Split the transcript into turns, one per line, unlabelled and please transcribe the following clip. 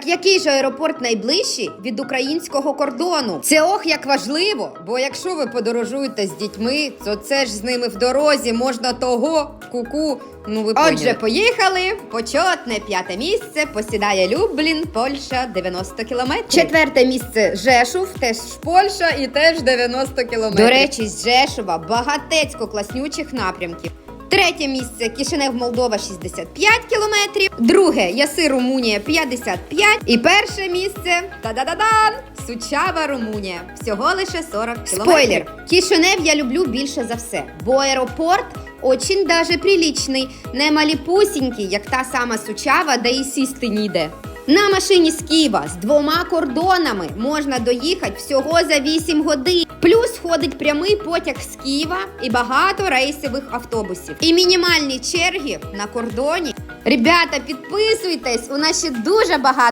Так який же аеропорт найближчий від українського кордону? Це ох як важливо, бо якщо ви подорожуєте з дітьми, то це ж з ними в дорозі можна того куку. Ну ви Отже, поїхали. Почетне п'яте місце посідає Люблін, Польща, 90 кілометрів. Четверте місце Жешув, теж Польща і теж 90 кілометрів. До речі, з Жешува багатецько класнючих напрямків. Третє місце Кишинев, Молдова 65 кілометрів. Друге Яси, Румунія 55. І перше місце та-да-да-дан! Сучава, Румунія. Всього лише 40 кілометрів. Спойлер! Кишинев я люблю більше за все, бо аеропорт очень даже приличний, не маліпусінький, як та сама Сучава, де і сісти ніде. На машині з Києва з двома кордонами можна доїхати всього за 8 годин. Плюс ходить прямий потяг з Києва і багато рейсових автобусів. І мінімальні черги на кордоні. Ребята, підписуйтесь, у нас ще дуже багато.